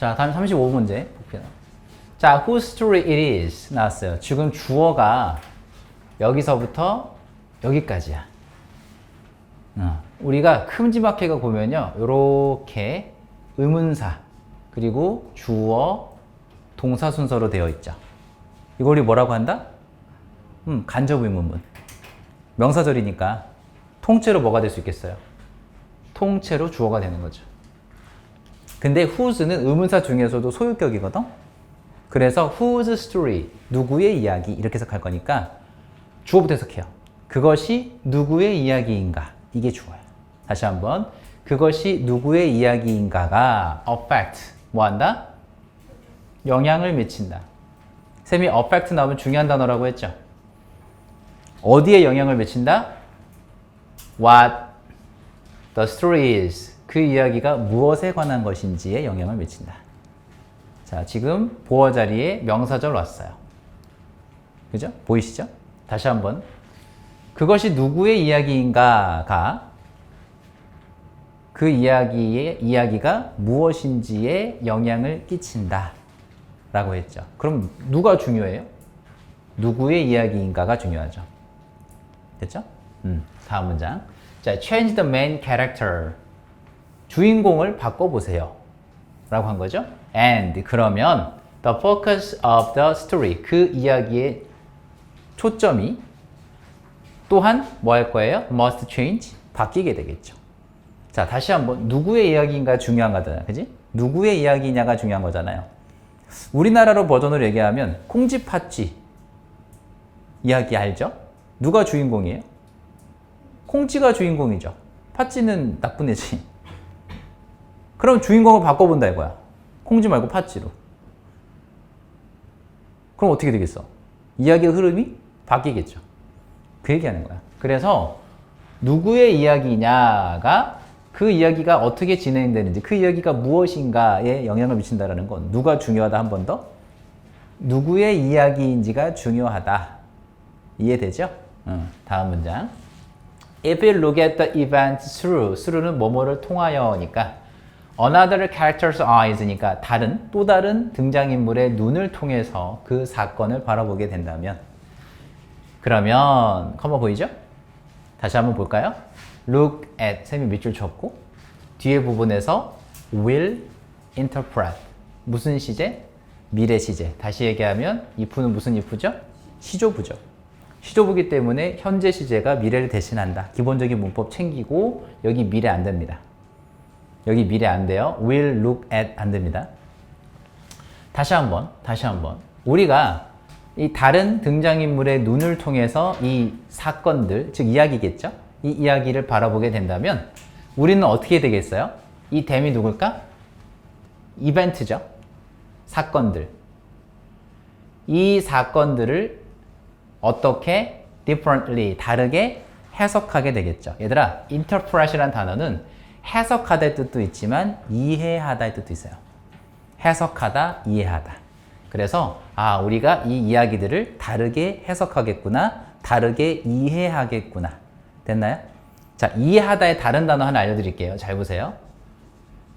자, 다음 35문제 볼게요. 자, whose story it is 나왔어요. 지금 주어가 여기서부터 여기까지야. 어, 우리가 큼지막하게 보면요. 요렇게 의문사 그리고 주어 동사 순서로 되어 있죠. 이걸 우리 뭐라고 한다? 음, 간접 의문문. 명사절이니까 통째로 뭐가 될 수 있겠어요? 통째로 주어가 되는 거죠. 근데 whose는 의문사 중에서도 소유격이거든. 그래서 whose story 누구의 이야기 이렇게 해석할 거니까 주어부터 해석해요. 그것이 누구의 이야기인가 이게 주어예요. 다시 한번 그것이 누구의 이야기인가가 affect 뭐 한다? 영향을 미친다. 쌤이 affect 나오면 중요한 단어라고 했죠. 어디에 영향을 미친다? What the story is. 그 이야기가 무엇에 관한 것인지에 영향을 미친다. 자, 지금 보어 자리에 명사절 왔어요. 그죠? 보이시죠? 다시 한번. 그것이 누구의 이야기인가가 그 이야기의 이야기가 무엇인지에 영향을 끼친다. 라고 했죠. 그럼 누가 중요해요? 누구의 이야기인가가 중요하죠. 됐죠? 음, 다음 문장. 자, change the main character. 주인공을 바꿔보세요. 라고 한 거죠. And 그러면 the focus of the story 그 이야기의 초점이 또한 뭐 할 거예요? must change 바뀌게 되겠죠. 자, 다시 한번 누구의 이야기인가 중요한 거잖아요. 그지? 누구의 이야기냐가 중요한 거잖아요. 우리나라로 버전으로 얘기하면 콩쥐 팥쥐 이야기 알죠? 누가 주인공이에요? 콩쥐가 주인공이죠. 팥쥐는 나쁜 애지. 그럼 주인공을 바꿔본다 이거야. 콩쥐 말고 팥쥐로. 그럼 어떻게 되겠어? 이야기의 흐름이 바뀌겠죠. 그 얘기하는 거야. 그래서 누구의 이야기냐가 그 이야기가 어떻게 진행되는지 그 이야기가 무엇인가에 영향을 미친다라는 건 누가 중요하다 한 번 더? 누구의 이야기인지가 중요하다. 이해되죠? 응, 다음 문장. If you look at the event through, through는 뭐뭐를 통하여니까 another character's eyes니까 다른 또 다른 등장인물의 눈을 통해서 그 사건을 바라보게 된다면 그러면 컴마 보이죠? 다시 한번 볼까요? Look at 쌤이 밑줄 쳤고 뒤에 부분에서 will interpret 무슨 시제? 미래 시제. 다시 얘기하면 if는 무슨 if죠? 시조부죠. 시조부기 때문에 현재 시제가 미래를 대신한다. 기본적인 문법 챙기고 여기 미래 안 됩니다. 여기 미래 안 돼요. will look at 안 됩니다. 다시 한번, 다시 한번. 우리가 이 다른 등장인물의 눈을 통해서 이 사건들, 즉 이야기겠죠? 이 이야기를 바라보게 된다면 우리는 어떻게 되겠어요? 이 댐이 누굴까? 이벤트죠. 사건들. 이 사건들을 어떻게 differently 다르게 해석하게 되겠죠. 얘들아, interpret이라는 단어는 해석하다의 뜻도 있지만 이해하다의 뜻도 있어요. 해석하다, 이해하다. 그래서 아, 우리가 이 이야기들을 다르게 해석하겠구나, 다르게 이해하겠구나. 됐나요? 자, 이해하다의 다른 단어 하나 알려드릴게요. 잘 보세요.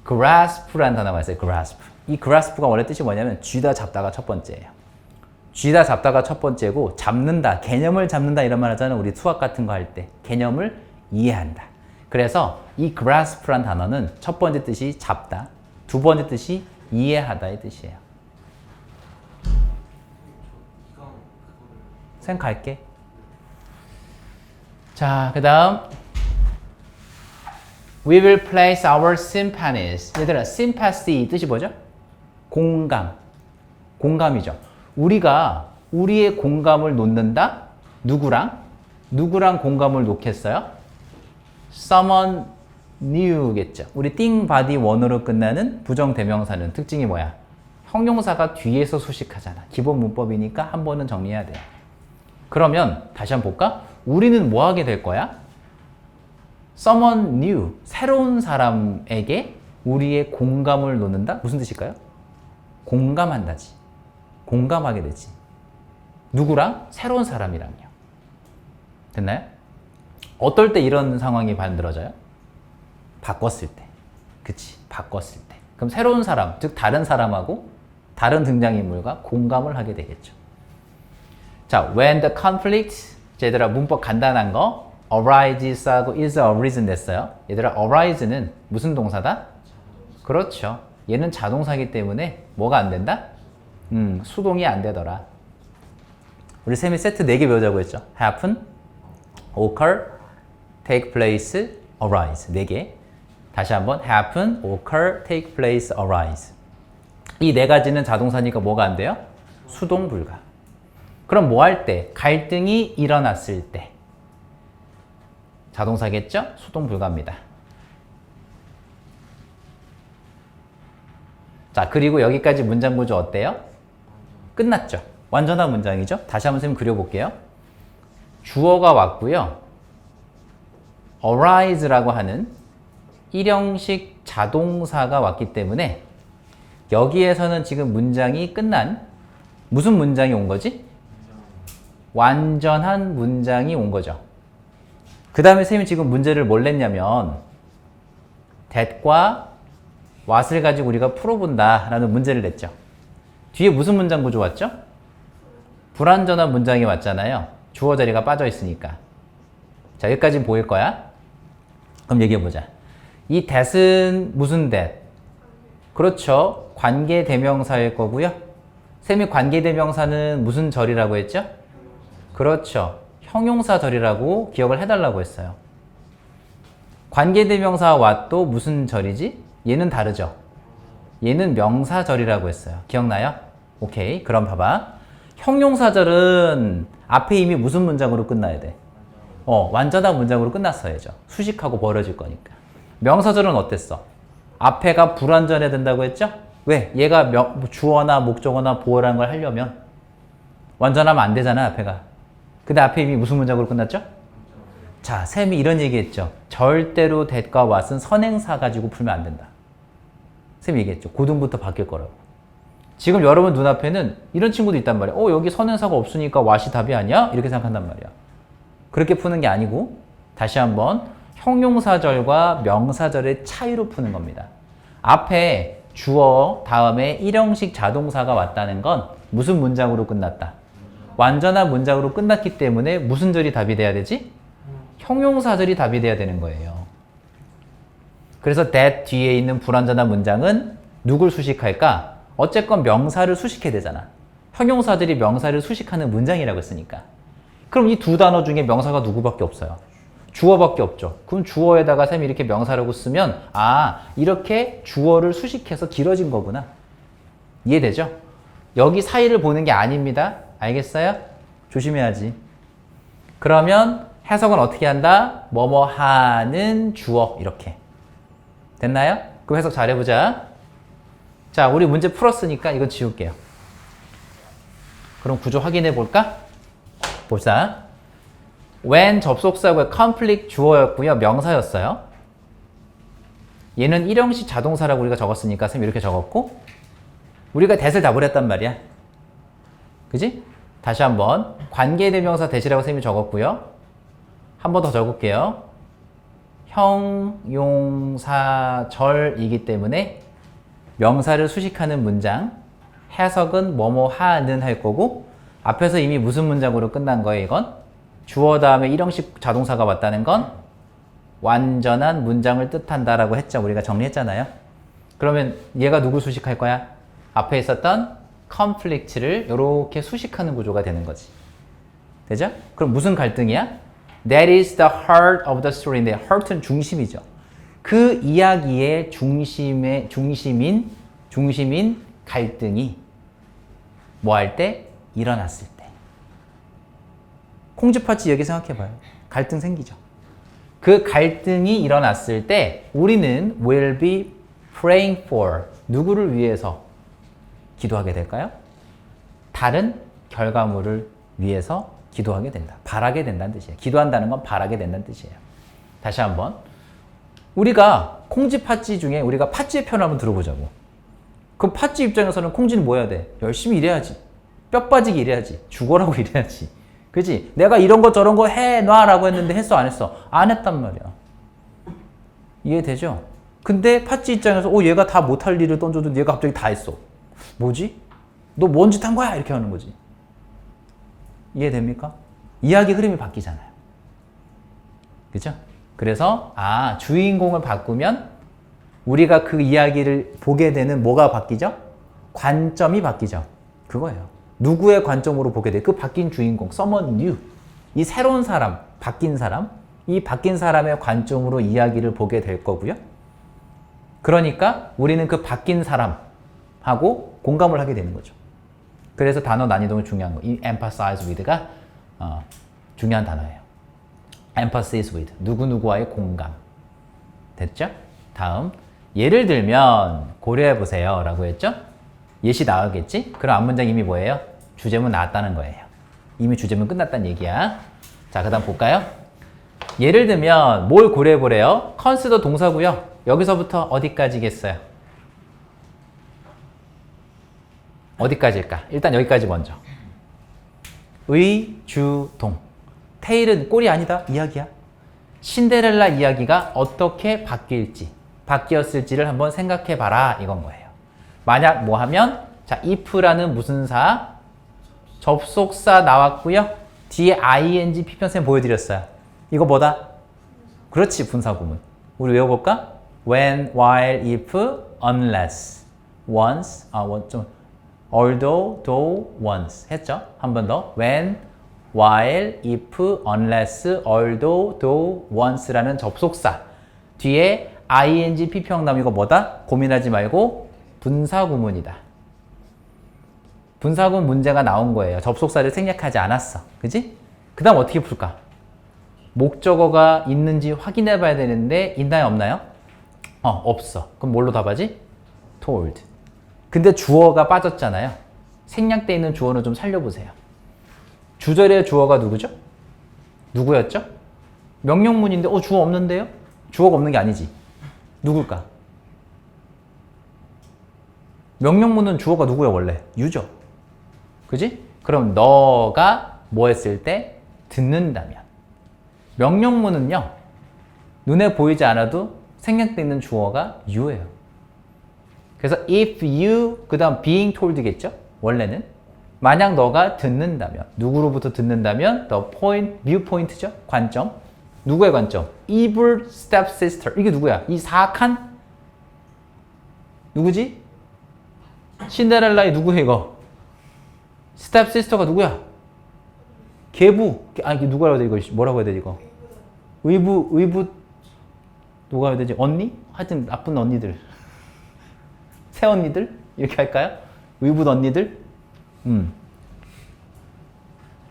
grasp라는 단어가 있어요. grasp. 이 grasp가 원래 뜻이 뭐냐면 쥐다 잡다가 첫 번째예요. 쥐다 잡다가 첫 번째고 잡는다, 개념을 잡는다 이런 말 하잖아요. 우리 수학 같은 거 할 때. 개념을 이해한다. 그래서 이 grasp란 단어는 첫 번째 뜻이 잡다, 두 번째 뜻이 이해하다의 뜻이에요. 생각할게. 자, 그 다음 We will place our sympathies. 얘들아, sympathy 뜻이 뭐죠? 공감. 공감이죠. 우리가 우리의 공감을 놓는다? 누구랑? 누구랑 공감을 놓겠어요? Someone new겠죠. 우리 think body one으로 끝나는 부정대명사는 특징이 뭐야? 형용사가 뒤에서 수식하잖아. 기본 문법이니까 한 번은 정리해야 돼요. 그러면 다시 한번 볼까? 우리는 뭐 하게 될 거야? someone new, 새로운 사람에게 우리의 공감을 놓는다? 무슨 뜻일까요? 공감한다지. 공감하게 되지. 누구랑? 새로운 사람이랑요. 됐나요? 어떨 때 이런 상황이 만들어져요? 바꿨을 때. 그치. 바꿨을 때. 그럼 새로운 사람, 즉 다른 사람하고 다른 등장인물과 공감을 하게 되겠죠. 자, when the conflict, 자, 얘들아 문법 간단한 거 arises 하고 is a reason 됐어요. 얘들아 arise는 무슨 동사다? 그렇죠. 얘는 자동사기 때문에 뭐가 안 된다? 음, 수동이 안 되더라. 우리 쌤이 세트 4개 배우자고 했죠. happen, occur, take place, arise. 4개. 다시 한번 happen, occur, take place, arise. 이 네 가지는 자동사니까 뭐가 안 돼요? 수동 불가. 그럼 뭐 할 때? 갈등이 일어났을 때. 자동사겠죠? 수동 불가입니다. 자, 그리고 여기까지 문장 구조 어때요? 끝났죠? 완전한 문장이죠? 다시 한번 선생님 그려볼게요. 주어가 왔고요. Arise라고 하는 일형식 자동사가 왔기 때문에 여기에서는 지금 문장이 끝난 무슨 문장이 온 거지? 완전한 문장이 온 거죠. 그 다음에 선생님이 지금 문제를 뭘 냈냐면 that과 what을 가지고 우리가 풀어본다 라는 문제를 냈죠. 뒤에 무슨 문장 구조 왔죠? 불완전한 문장이 왔잖아요. 주어 자리가 빠져 있으니까. 자, 여기까지 보일 거야. 그럼 얘기해 보자. 이 that은 무슨 that? 그렇죠. 관계 대명사일 거고요. 쌤이 관계 대명사는 무슨 절이라고 했죠? 그렇죠. 형용사 절이라고 기억을 해달라고 했어요. 관계 대명사 왓도 무슨 절이지? 얘는 다르죠. 얘는 명사절이라고 했어요. 기억나요? 오케이. 그럼 봐봐. 형용사절은 앞에 이미 무슨 문장으로 끝나야 돼? 어, 완전한 문장으로 끝났어야죠. 수식하고 벌어질 거니까. 명사절은 어땠어? 앞에가 불완전해야 된다고 했죠? 왜? 얘가 명, 주어나 목적어나 보어라는 걸 하려면 완전하면 안 되잖아, 앞에가. 근데 앞에 이미 무슨 문장으로 끝났죠? 자, 쌤이 이런 얘기 했죠. 절대로 that과 what은 선행사 가지고 풀면 안 된다. 쌤이 얘기했죠. 고등부터 바뀔 거라고. 지금 여러분 눈앞에는 이런 친구도 있단 말이야. 어, 여기 선행사가 없으니까 what이 답이 아니야? 이렇게 생각한단 말이야. 그렇게 푸는 게 아니고 다시 한번 형용사절과 명사절의 차이로 푸는 겁니다. 앞에 주어 다음에 일형식 자동사가 왔다는 건 무슨 문장으로 끝났다? 완전한 문장으로 끝났기 때문에 무슨 절이 답이 돼야 되지? 형용사절이 답이 돼야 되는 거예요. 그래서 that 뒤에 있는 불완전한 문장은 누굴 수식할까? 어쨌건 명사를 수식해야 되잖아. 형용사들이 명사를 수식하는 문장이라고 했으니까. 그럼 이 두 단어 중에 명사가 누구밖에 없어요? 주어밖에 없죠. 그럼 주어에다가 쌤이 이렇게 명사라고 쓰면 아 이렇게 주어를 수식해서 길어진 거구나. 이해되죠? 여기 사이를 보는 게 아닙니다. 알겠어요? 조심해야지. 그러면 해석은 어떻게 한다? 뭐뭐 하는 주어 이렇게 됐나요? 그럼 해석 잘 해보자. 자, 우리 문제 풀었으니까 이거 지울게요. 그럼 구조 확인해 볼까? 봅시다. when 접속사고의 conflict 주어였고요. 명사였어요. 얘는 일형식 자동사라고 우리가 적었으니까 쌤 이렇게 적었고 우리가 that을 다 버렸단 말이야. 그지? 다시 한번 관계대명사 that이라고 쌤이 적었고요. 한 번 더 적을게요. 형용사절이기 때문에 명사를 수식하는 문장 해석은 뭐뭐 하는 할 거고 앞에서 이미 무슨 문장으로 끝난 거예요 이건? 주어 다음에 일형식 자동사가 왔다는 건 완전한 문장을 뜻한다라고 했죠 우리가 정리했잖아요 그러면 얘가 누구 수식할 거야? 앞에 있었던 conflict를 이렇게 수식하는 구조가 되는 거지 되죠? 그럼 무슨 갈등이야? That is the heart of the story인데 heart는 중심이죠. 그 이야기의 중심의 중심인 중심인 갈등이 뭐 할 때 일어났을 때. 콩쥐팥쥐 여기 생각해 봐요. 갈등 생기죠. 그 갈등이 일어났을 때 우리는 will be praying for 누구를 위해서 기도하게 될까요? 다른 결과물을 위해서 기도하게 된다. 바라게 된다는 뜻이에요. 기도한다는 건 바라게 된다는 뜻이에요. 다시 한번. 우리가 콩쥐 팥쥐 중에 우리가 팥쥐의 편을 한번 들어보자고. 그럼 팥쥐 입장에서는 콩쥐는 뭐 해야 돼? 열심히 일해야지. 뼈 빠지게 일해야지. 죽어라고 일해야지. 그지? 내가 이런 거 저런 거 해놔라고 했는데 했어 안 했어? 안 했단 말이야. 이해되죠? 근데 팥쥐 입장에서 어 얘가 다 못할 일을 던져도 얘가 갑자기 다 했어. 뭐지? 너 뭔 짓 한 거야? 이렇게 하는 거지. 이해됩니까? 이야기 흐름이 바뀌잖아요. 그죠? 그래서 아 주인공을 바꾸면 우리가 그 이야기를 보게 되는 뭐가 바뀌죠? 관점이 바뀌죠. 그거예요. 누구의 관점으로 보게 돼? 그 바뀐 주인공, someone new. 이 새로운 사람, 바뀐 사람, 이 바뀐 사람의 관점으로 이야기를 보게 될 거고요. 그러니까 우리는 그 바뀐 사람하고 공감을 하게 되는 거죠. 그래서 단어 난이도는 중요한 거. 이 emphasize with가 어, 중요한 단어예요. emphasis with 누구누구와의 공감. 됐죠? 다음 예를 들면 고려해 보세요 라고 했죠? 예시 나오겠지? 그럼 앞문장 이미 뭐예요? 주제문 나왔다는 거예요. 이미 주제문 끝났다는 얘기야. 자, 그 다음 볼까요? 예를 들면 뭘 고려해 보래요? 컨시더 동사고요. 여기서부터 어디까지겠어요? 어디까지일까? 일단 여기까지 먼저. 의, 주, 동. 테일은 꼴이 아니다. 이야기야. 신데렐라 이야기가 어떻게 바뀔지, 바뀌었을지를 한번 생각해 봐라. 이건 거예요. 만약 뭐 하면, 자, if라는 무슨 사? 접속사 나왔고요. 뒤에 ing 피편생 보여드렸어요. 이거 뭐다? 그렇지, 분사구문. 우리 외워볼까? when, while, if, unless, once, 아, 원, 좀, although, though, once 했죠? 한 번 더. when, while, if, unless, although, though, once라는 접속사. 뒤에 ing 피평남 이거 뭐다? 고민하지 말고 분사구문이다. 분사구문 문제가 나온 거예요. 접속사를 생략하지 않았어. 그지? 그 다음 어떻게 풀까? 목적어가 있는지 확인해 봐야 되는데 있나요 없나요? 어 없어. 그럼 뭘로 답하지? told. 근데 주어가 빠졌잖아요. 생략돼 있는 주어는 좀 살려보세요. 주절의 주어가 누구죠? 누구였죠? 명령문인데 어 주어 없는데요? 주어가 없는 게 아니지. 누굴까? 명령문은 주어가 누구야 원래? 유죠. 그지? 그럼 너가 뭐 했을 때 듣는다면 명령문은요 눈에 보이지 않아도 생략돼 있는 주어가 you예요. 그래서 if you 그 다음 being told겠죠? 원래는 만약 너가 듣는다면 누구로부터 듣는다면 the point viewpoint죠? 관점 누구의 관점? evil stepsister 이게 누구야? 이 사악한 누구지? 신데렐라의 누구야 이거? 스텝 시스터가 누구야? 계부 아니 이게 누가 해야 돼 이거 뭐라고 해야 돼 이거? 의부 의부 누가 해야 되지? 언니? 하여튼 나쁜 언니들 새 언니들 이렇게 할까요? 의붓 언니들 음.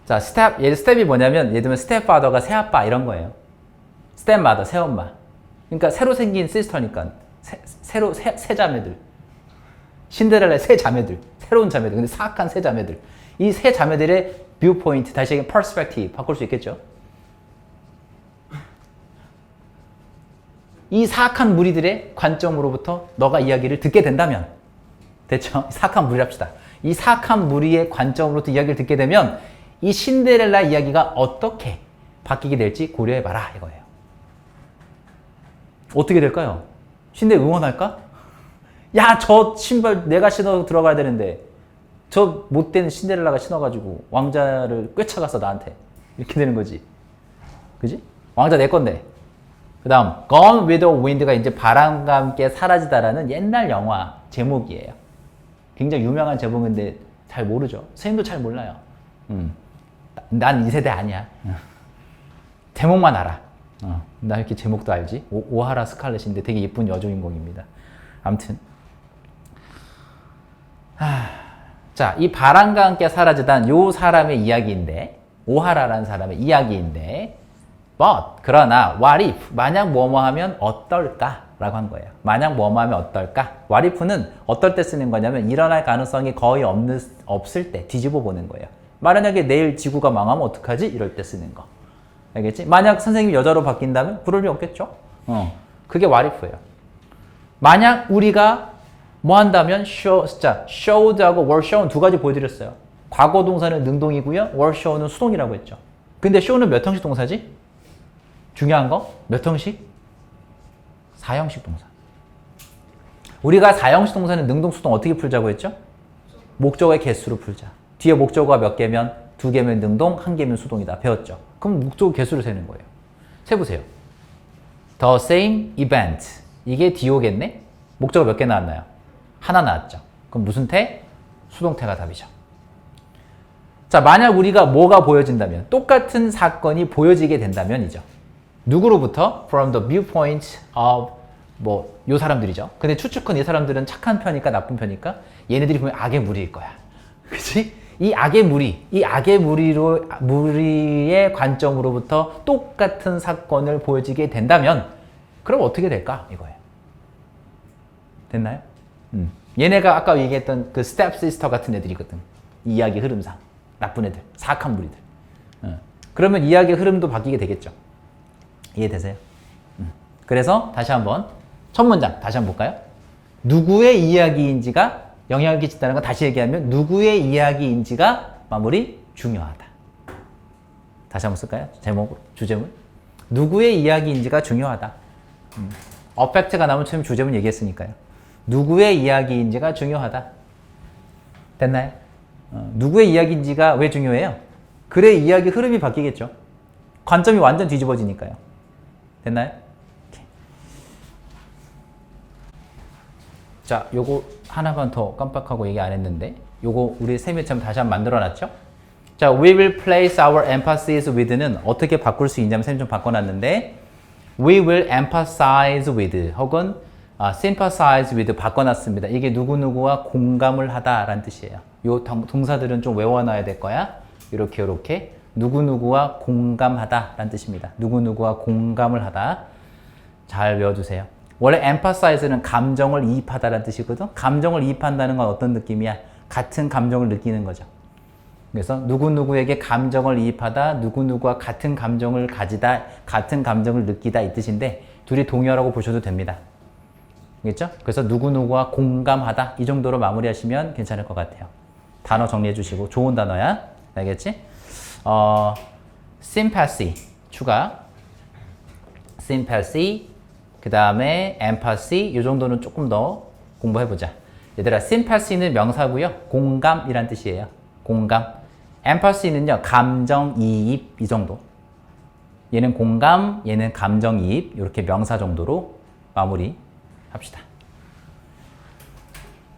자 스텝 얘 스텝이 뭐냐면 예를 들면 스텝파더가 새아빠 이런 거예요 스텝마더 새엄마 그러니까 새로 생긴 시스터니까 새, 새로 새, 새 자매들 신데렐라의 새 자매들 새로운 자매들 근데 사악한 새 자매들 이새 자매들의 뷰 포인트 다시 얘기해 퍼스펙티브 바꿀 수 있겠죠 이 사악한 무리들의 관점으로부터 너가 이야기를 듣게 된다면 됐죠? 사악한 무리랍시다. 이 사악한 무리의 관점으로부터 이야기를 듣게 되면 이 신데렐라 이야기가 어떻게 바뀌게 될지 고려해봐라 이거예요. 어떻게 될까요? 신데 응원할까? 야, 저 신발 내가 신어 들어가야 되는데 저 못된 신데렐라가 신어가지고 왕자를 꿰차갔어 나한테 이렇게 되는 거지. 그지? 왕자 내 건데. 그 다음 Gone with the Wind가 이제 바람과 함께 사라지다라는 옛날 영화 제목이에요. 굉장히 유명한 제목인데 잘 모르죠. 선생님도 잘 몰라요. 음. 난이 세대 아니야. 제목만 알아. 어. 나 이렇게 제목도 알지. 오, 오하라 스칼렛인데 되게 예쁜 여주인공입니다. 아무튼 하... 자, 이 바람과 함께 사라지단 요 사람의 이야기인데 오하라라는 사람의 이야기인데 but 그러나 what if 만약 뭐뭐 하면 어떨까? 라고 한 거예요. 만약 뭐뭐 하면 어떨까? what if는 어떨 때 쓰는 거냐면 일어날 가능성이 거의 없는, 없을 때 뒤집어 보는 거예요. 만약에 내일 지구가 망하면 어떡하지? 이럴 때 쓰는 거. 알겠지? 만약 선생님이 여자로 바뀐다면 그럴 리 없겠죠? 어. 그게 what if예요. 만약 우리가 뭐 한다면 show, 자, showed하고 were shown 두 가지 보여드렸어요. 과거 동사는 능동이고요. were show는 수동이라고 했죠. 근데 show는 몇 형식 동사지? 중요한 거? 몇 형식? 4형식 동사. 우리가 사형식 동사는 능동 수동 어떻게 풀자고 했죠? 목적어의 개수로 풀자. 뒤에 목적어가 몇 개면 두 개면 능동, 한 개면 수동이다. 배웠죠? 그럼 목적어 개수를 세는 거예요. 세보세요. The same event. 이게 DO겠네? 목적어 몇 개 나왔나요? 하나 나왔죠. 그럼 무슨 태? 수동태가 답이죠. 자, 만약 우리가 뭐가 보여진다면, 똑같은 사건이 보여지게 된다면이죠. 누구로부터? From the viewpoint of 뭐, 요 사람들이죠. 근데 추측은 이 사람들은 착한 편일까, 나쁜 편일까? 얘네들이 보면 악의 무리일 거야. 그치? 이 악의 무리, 이 악의 무리로, 무리의 관점으로부터 똑같은 사건을 보여지게 된다면, 그럼 어떻게 될까? 이거예요. 됐나요? 음. 얘네가 아까 얘기했던 그 스텝 시스터 같은 애들이거든. 이 이야기 흐름상. 나쁜 애들, 사악한 무리들. 어. 그러면 이야기의 흐름도 바뀌게 되겠죠. 이해되세요? 음. 그래서 다시 한번 첫 문장 다시 한번 볼까요? 누구의 이야기인지가 영향을 끼친다는 건 다시 얘기하면 누구의 이야기인지가 마무리 중요하다. 다시 한번 쓸까요? 제목, 주제문. 누구의 이야기인지가 중요하다. 음. 어펙트가 나오면 처음 주제문 얘기했으니까요. 누구의 이야기인지가 중요하다. 됐나요? 어, 누구의 이야기인지가 왜 중요해요? 글의 이야기 흐름이 바뀌겠죠. 관점이 완전 뒤집어지니까요. 됐나요? 자, 요거 하나만 더 깜빡하고 얘기 안 했는데, 요거 우리 세미처럼 다시 한번 만들어 놨죠? 자, we will place our emphasis with는 어떻게 바꿀 수 있냐면 쌤좀 바꿔놨는데, we will emphasize with 혹은 아, sympathize with 바꿔놨습니다. 이게 누구누구와 공감을 하다라는 뜻이에요. 요 동- 동사들은 좀 외워놔야 될 거야. 이렇게 이렇게 누구누구와 공감하다라는 뜻입니다. 누구누구와 공감을 하다. 잘 외워주세요. 원래 emphasize는 감정을 이입하다라는 뜻이거든. 감정을 이입한다는 건 어떤 느낌이야? 같은 감정을 느끼는 거죠. 그래서 누구누구에게 감정을 이입하다, 누구누구와 같은 감정을 가지다, 같은 감정을 느끼다 이 뜻인데 둘이 동의어라고 보셔도 됩니다. 알겠죠? 그래서 누구누구와 공감하다 이 정도로 마무리하시면 괜찮을 것 같아요. 단어 정리해 주시고 좋은 단어야. 알겠지? 어, sympathy 추가 sympathy 그 다음에 empathy 이 정도는 조금 더 공부해 보자. 얘들아 sympathy는 명사고요. 공감이란 뜻이에요. 공감. empathy는요. 감정 이입 이 정도. 얘는 공감, 얘는 감정 이입 이렇게 명사 정도로 마무리 합시다.